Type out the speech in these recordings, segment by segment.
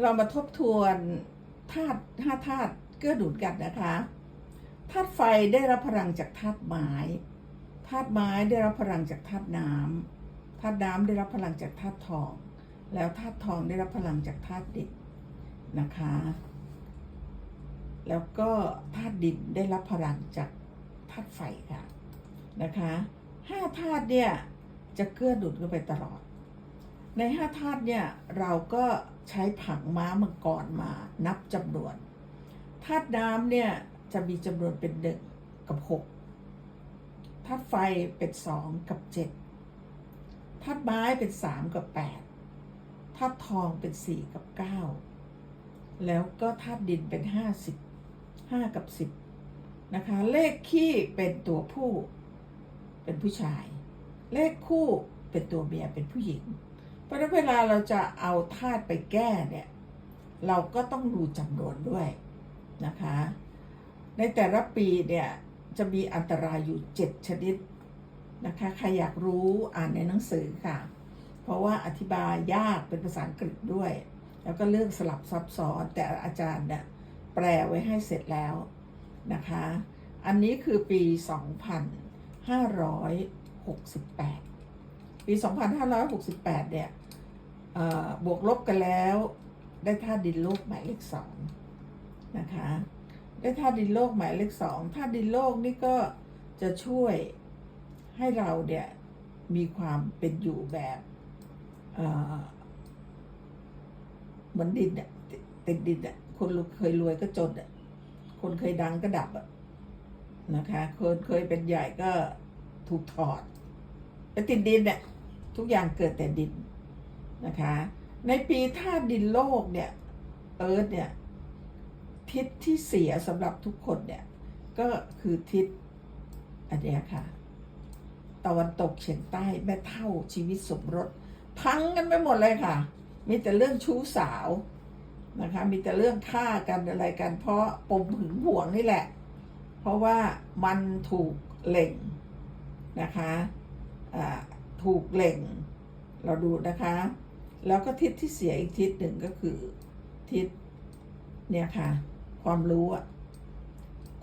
เรามาทบทวนธาตุห้าธาตุเกื้อหนุนกันนะคะธาตุไฟได้รับพลังจากธาตุไม้ธาตุไม้ได้รับพลังจากธาตุน้ำธาตุน้ำได้รับพลังจากธาตุทอง แล้วธาตุทองได้รับพลังจากธาตุดินนะคะ แล้วก็ธาตุดินได้รับพลังจากธาตุไฟค่ะนะคะห้าธาตุเนี่ยจะเกื้อหนุนกันไปตลอด ในห้าธาตุเนี่ยเราก็ใช้ผังม้ามังกรมานับจำนวนธาตุน้ำเนี่ยจะมีจำนวนเป็นหนึ่งกับหกธาตุไฟเป็นสองกับเจ็ดธาตุไม้เป็นสามกับแปดธาตุทองเป็นสี่กับเก้าแล้วก็ธาตุดินเป็นห้าสิบห้ากับสิบนะคะ เลขขี้เป็นตัวผู้ เป็นผู้ชาย เลขคู่เป็นตัวเมียเป็นผู้หญิง เพราะนั้นเวลาเราจะเอาธาตุไปแก้เนี่ย เราก็ต้องดูจำนวนด้วยนะคะ ในแต่ละปีเนี่ยจะมีอันตรายอยู่ 7 ชนิดนะคะใครอยากรู้อ่านในหนังสือค่ะ เพราะว่าอธิบายยากเป็นภาษาอังกฤษด้วย แล้วก็เรื่องสลับซับซ้อนแต่อาจารย์เนี่ยแปลไว้ให้เสร็จแล้วนะคะ อันนี้คือปี 2568 ปี 2568 เนี่ยบวกลบกันแล้วได้ธาตุดินโลกหมายเลขสองนะคะ ได้ธาตุดินโลกหมายเลขสองธาตุดินโลกนี่ก็จะช่วยให้เราเนี่ยมีความเป็นอยู่แบบเหมือนดินอะติติดดินอะคนเคยรวยก็จนอะคนเคยดังก็ดับอะนะคะคนเคยเป็นใหญ่ก็ถูกถอดไปติดดินเนี่ย ทุกอย่างเกิดแต่ดินนะคะ ในปีธาตุดินโลกเนี่ยเอิร์ธเนี่ยทิศที่เสียสำหรับทุกคนเนี่ยก็คือทิศอันนี้ค่ะ ตะวันตกเฉียงใต้แม่เท่าชีวิตสมรส พังกันไปหมดเลยค่ะ มีแต่เรื่องชู้สาวนะคะ มีแต่เรื่องฆ่ากันอะไรกัน เพราะปมหึงหวงนี่แหละ เพราะว่ามันถูกเล็งนะคะอ่า ถูกเล็งเราดูนะคะ แล้วก็ทิศที่เสียอีกทิศหนึ่งก็คือ ทิศเนี่ยค่ะ ความรู้อะ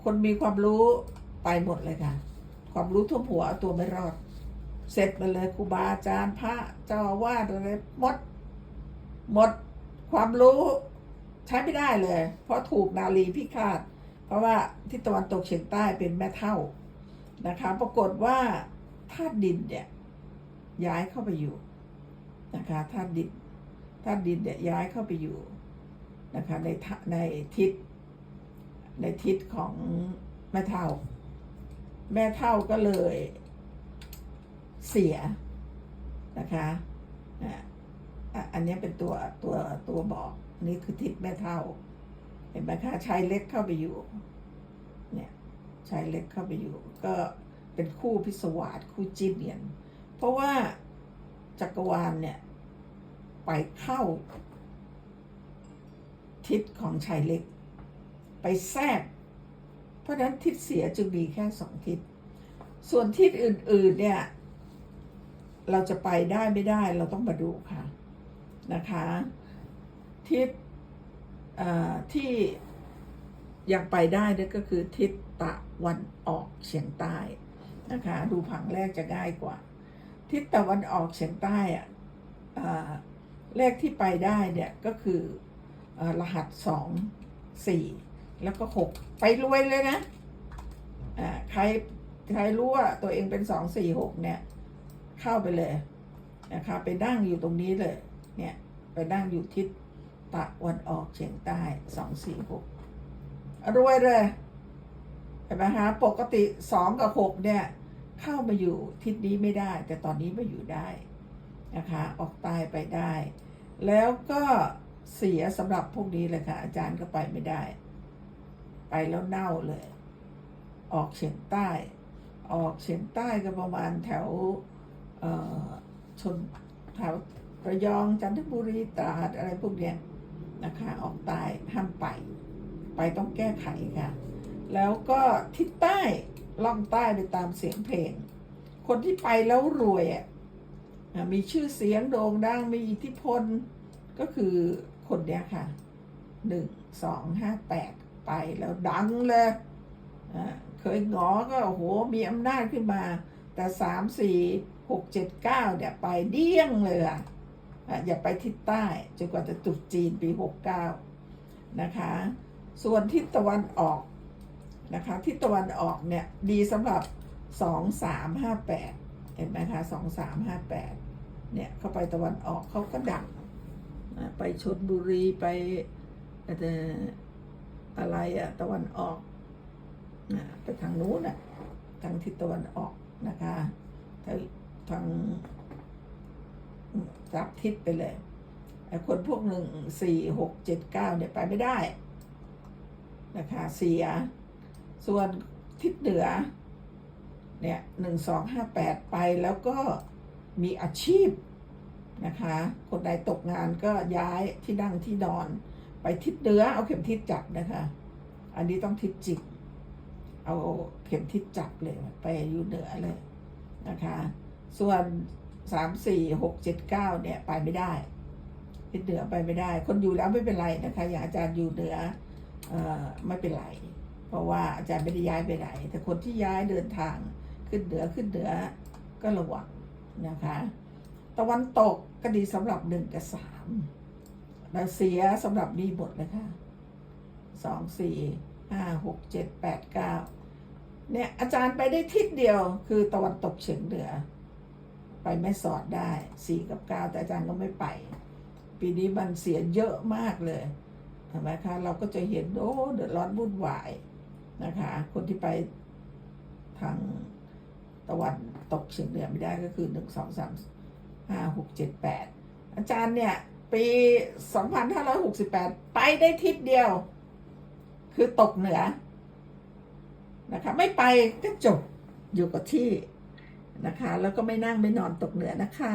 คนมีความรู้ไปหมดเลยค่ะ ความรู้ท่วมหัวตัวไม่รอด เสร็จไปเลยครูบาอาจารย์พระเจ้าอาวาสอะไรหมด หมดความรู้ใช้ไม่ได้เลย เพราะถูกนาลีพิฆาต เพราะว่าที่ตะวันตกเฉียงใต้เป็นแม่เท่านะคะ ปรากฏว่าธาตุดินเนี่ย ย้ายเข้าไปอยู่นะคะธาตุดินธาตุดินเนี่ยย้ายเข้าไปอยู่นะคะในทะในทิศในทิศของแม่เท่า แม่เท่าก็เลยเสียนะคะอะอะอันนี้เป็นตัวตัวตัวบอกนี่คือทิศแม่เท่า เห็นไหมคะชายเล็กเข้าไปอยู่เนี่ยชายเล็กเข้าไปอยู่ ก็เป็นคู่พิศวาสคู่จิ้นเนียน เพราะว่าจักรวาลเนี่ย ไปเข้า ทิศของชายเล็ก ไปแทรก เพราะฉะนั้นทิศเสียจึงมีแค่สองทิศ ส่วนทิศอื่น ๆ เนี่ย เราจะไปได้ไม่ได้เราต้องมาดูค่ะนะคะ ทิศเอ่อที่ยังไปได้เนี่ก็คือทิศตะวันออกเฉียงใต้นะคะ ดูผังแรกจะง่ายกว่า ทิศตะวันออกเฉียงใต้อะอ่าเลขที่ไปได้เนี่ยก็คืออรหัสสองสี่แล้วก็หกไปรวยเลยนะอ่าใครใครรู้ว่าตัวเองเป็นสองสี่หกเนี่ยเข้าไปเลยนะคะไปนั่งอยู่ตรงนี้เลยเนี่ยไปนั่งอยู่ทิศตะวันออกเฉียงใต้สองสี่หกรวยเลยเห็นไหมฮะปกติสองกับหกเนี่ย เข้ามาอยู่ทิศนี้ไม่ได้ แต่ตอนนี้มาอยู่ได้นะคะออกใต้ไปได้ แล้วก็เสียสำหรับพวกนี้เลยค่ะ อาจารย์ก็ไปไม่ได้ ไปแล้วเน่าเลย ออกเฉียงใต้ ออกเฉียงใต้ก็ประมาณแถวเอ่อชนแถวระยองจันทบุรีตราดอะไรพวกเนี้ยนะคะออกใต้ห้ามไป ไปต้องแก้ไขค่ะ แล้วก็ทิศใต้ ล่องใต้ไปตามเสียงเพลง คนที่ไปแล้วรวยอะมีชื่อเสียงโด่งดังมีอิทธิพลก็คือคนเนี้ยค่ะหนึ่งสองห้าแปดไปแล้วดังเลยอ่าเคยหงอก็โอ้โหมีอำนาจขึ้นมา แต่สามสี่หกเจ็ดเก้าเนี่ยไปเดี้ยงเลยอะอย่าไปทิศใต้จนกว่าจะตรุษจีนปีหกเก้านะคะ ส่วนทิศตะวันออก นะคะทิศตะวันออกเนี่ยดีสำหรับสองสามห้าแปดเห็นไหมคะสองสามห้าแปดเนี่ยเข้าไปตะวันออกเขาก็ดังนะไปชนบุรีไปอะไรอะตะวันออกนะไปทางนู้นอะทางทิศตะวันออกนะคะทางทางจับทิศไปเลยไอ้คนพวกหนึ่งสี่หกเจ็ดเก้าเนี่ยไปไม่ได้นะคะเสีย ส่วนทิศเหนือเนี่ยหนึ่งสองห้าแปดไปแล้วก็มีอาชีพนะคะ คนใดตกงานก็ย้ายที่นั่งที่นอน ไปทิศเหนือเอาเข็มทิศจับนะคะ อันนี้ต้องทิศจิกเอาเข็มทิศจับเลยไปอยู่เหนือเลยนะคะ ส่วนสามสี่หกเจ็ดเก้าเนี่ยไปไม่ได้ทิศเหนือไปไม่ได้ คนอยู่แล้วไม่เป็นไรนะคะ อย่างอาจารย์อยู่เหนืออไม่เป็นไร เพราะว่าอาจารย์ไม่ได้ย้ายไปไหน แต่คนที่ย้ายเดินทางขึ้นเหนือขึ้นเหนือก็ระวังนะคะ ตะวันตกก็ดีสำหรับหนึ่งกับสามแต่เสียสำหรับนี่หมดเลยค่ะสองสี่ห้าหกเจ็ดแปดเก้าเนี่ยอาจารย์ไปได้ทิศเดียวคือตะวันตกเฉียงเหนือ ไปไม่สอดได้สี่กับเก้าแต่อาจารย์ก็ไม่ไป ปีนี้มันเสียเยอะมากเลยใช่ไหมคะเราก็จะเห็นโอ้เดือดร้อนวุ่นวาย นะคะ คนที่ไปทางตะวันตกเฉียงเหนือไม่ได้ก็คือหนึ่งสองสามห้าหกเจ็ดแปดอาจารย์เนี่ย ปีสองพันห้าร้อยหกสิบแปดไปได้ทิศเดียว คือตกเหนือนะคะไม่ไปก็จบอยู่กับที่นะคะ แล้วก็ไม่นั่งไม่นอนตกเหนือนะคะ